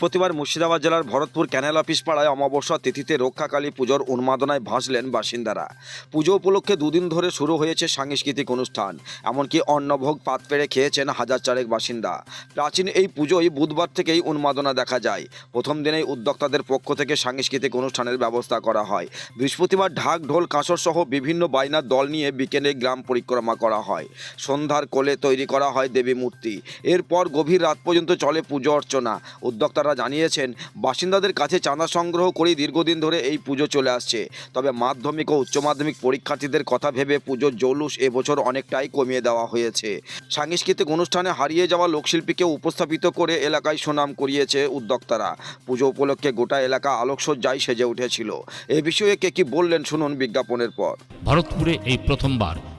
বৃহস্পতিবার মুর্শিদাবাদ জেলার ভরতপুর ক্যানেল অফিস পাড়ায় অমাবস্যা তিথিতে রক্ষাকালী পুজোর উন্মাদনায় ভাসলেন বাসিন্দারা। পুজো উপলক্ষে দুদিন ধরে শুরু হয়েছে সাংস্কৃতিক অনুষ্ঠান, এমনকি অন্নভোগ পাত পেড়ে খেয়েছেন হাজার চারেক বাসিন্দা। প্রাচীন এই পুজোয় বুধবার থেকেই উন্মাদনা দেখা যায়। প্রথম দিনেই উদ্যোক্তাদের পক্ষ থেকে সাংস্কৃতিক অনুষ্ঠানের ব্যবস্থা করা হয়। বৃহস্পতিবার ঢাক, ঢোল, কাঁসর সহ বিভিন্ন বাইনার দল নিয়ে বিকেলে গ্রাম পরিক্রমা করা হয়। সন্ধ্যার কোলে তৈরি করা হয় দেবী মূর্তি। এরপর গভীর রাত পর্যন্ত চলে পুজো অর্চনা। উদ্যোক্তারা জানিয়েছেন, বাসিন্দাদের কাছে চাঁদা সংগ্রহ করেই দীর্ঘদিন ধরে এই পুজো চলে আসছে। তবে মাধ্যমিক ও উচ্চ মাধ্যমিক পরীক্ষার্থীদের কথা ভেবে পুজোর জৌলুস এবছর অনেকটাই কমিয়ে দেওয়া হয়েছে। সাংস্কৃতিক অনুষ্ঠানে হারিয়ে যাওয়া লোকশিল্পীকে উপস্থাপিত করে এলাকায় সুনাম করিয়েছে উদ্যোক্তারা। পুজো উপলক্ষে গোটা এলাকা আলোকসজ্জায় সেজে উঠেছিল। এ বিষয়ে কে কি বললেন শুনুন বিজ্ঞাপনের পর। ভারতপুরে এই প্রথমবার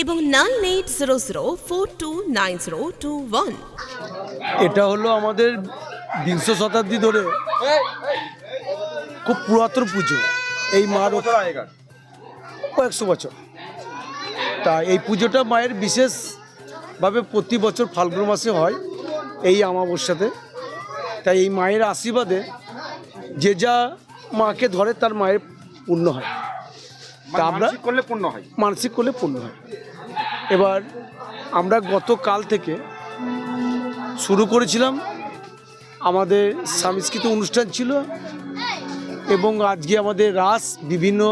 এবং nine eight zero zero four two nine zero two one. এটা হলো আমাদের বিংশ শতাব্দী ধরে খুব পুরাতন পুজো। এই মা রক্ষা কয়েকশো বছর। তা এই পুজোটা মায়ের বিশেষভাবে প্রতি বছর ফাল্গুন মাসে হয় এই আমাবস্যাতে তাই এই মায়ের আশীর্বাদে যে যা মাকে ধরে তার মায়ের পূর্ণ হয়। তা আমরা করলে পূর্ণ হয়। মানসিক করলে পূর্ণ হয়। এবার আমরা গতকাল থেকে শুরু করেছিলাম আমাদের সাংস্কৃতিক অনুষ্ঠান ছিল এবং আজকে আমাদের রাস বিভিন্ন,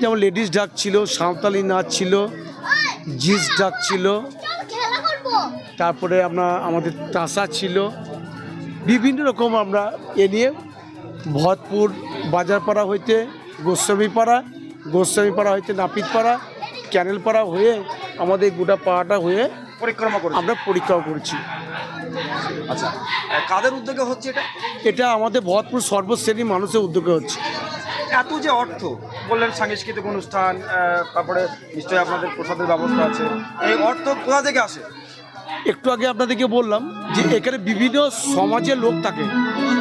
যেমন লেডিস ডাক ছিল, সাঁওতালি নাচ ছিল, জিন্স ডাক ছিল, তারপরে আমরা, আমাদের তাসা ছিল, বিভিন্ন রকম আমরা এ নিয়ে ভরতপুর বাজারপাড়া হইতে গোস্বামীপাড়া গোস্বামীপাড়া হইতে নাপিতপাড়া ক্যানেলপাড়া হয়ে আমাদের গোটা পাড়াটা হয়ে পরিক্রমা করে আমরা পরীক্ষাও করেছি। আচ্ছা কাদের উদ্যোগে হচ্ছে এটা? এটা আমাদের ভরতপুর সর্বশ্রেণী মানুষের উদ্যোগে হচ্ছে। এত যে অর্থ বললেন সাংস্কৃতিক অনুষ্ঠান তারপরে নিশ্চয়ই আপনাদের প্রসাদের ব্যবস্থা আছে। এই অর্থ কোথা থেকে আসে? একটু আগে আপনাদেরকে বললাম যে এখানে বিভিন্ন সমাজের লোক থাকে।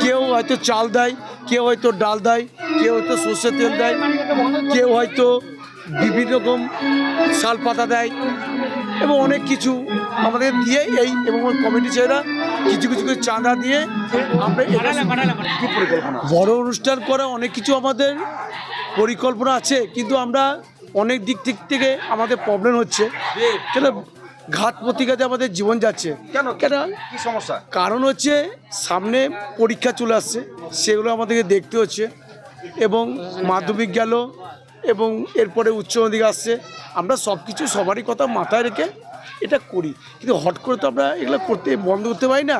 কেউ হয়তো চাল দেয় কেউ হয়তো ডাল দেয় কেউ হয়তো সর্ষের তেল দেয় কেউ হয়তো বিভিন্ন রকম শাল পাতা দেয় এবং অনেক কিছু আমাদের দিয়ে এই এবং কমিটি ছেলেরা কিছু কিছু করে চাঁদা দিয়ে আমরা বড় অনুষ্ঠান করা অনেক কিছু আমাদের পরিকল্পনা আছে কিন্তু আমরা অনেক দিক দিক থেকে আমাদের প্রবলেম হচ্ছে। কেন? ঘাত প্রতিঘাতে আমাদের জীবন যাচ্ছে। কেন? কেন? কি সমস্যা? কারণ হচ্ছে সামনে পরীক্ষা চলে আসছে সেগুলো আমাদেরকে দেখতে হচ্ছে এবং মাধ্যমিক গেল এবং এরপরে উচ্চ মাধ্যমিক আসছে। আমরা সব কিছু সবারই কথা মাথায় রেখে এটা করি। কিন্তু হট করে তো আমরা এগুলো করতে বন্ধ করতে পারি না।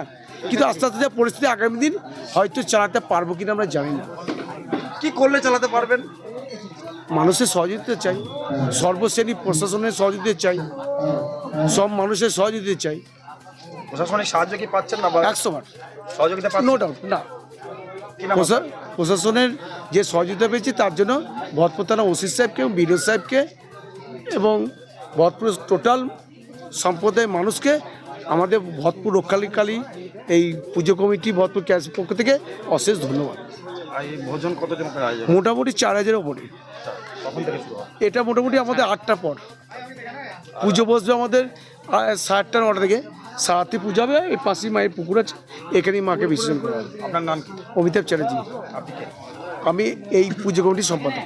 কিন্তু আস্তে আস্তে যা পরিস্থিতি আগামী দিন হয়তো চালাতে পারব কিনা আমরা জানি না। কি করলে চালাতে পারবেন? মানুষের সহযোগিতা চাই। সর্বশ্রেণী প্রশাসনের সহযোগিতা চাই। সব মানুষের সহযোগিতা চাই। প্রশাসনিক সাহায্য কি পাচ্ছেন না একশো বার। সহযোগিতা নো ডাউট না। প্রশাসনের যে সহযোগিতা পেয়েছি তার জন্য ভরতপুর থানা ওসি সাহেবকে এবং বিডিও সাহেবকে এবং ভরতপুর টোটাল সম্প্রদায়ের মানুষকে আমাদের ভরতপুর রক্ষালীকালী এই পুজো কমিটি ভরতপুর ক্যাশ পক্ষ থেকে অশেষ ধন্যবাদ। ভোজন কতজন মোটামুটি চার হাজারের ওপরে এটা মোটামুটি আমাদের আটটা পর। পুজো বসবে আমাদের আহ, সাতটা নটা থেকে। সারাতে পূজা হবে এই পাশেই মায়ের পুকুর আছে এখানেই মাকে বিসর্জন করা হবে। আপনার নাম কি? অমিতাভ চ্যাটার্জি। আমি এই পুজো কমিটির সম্পাদক।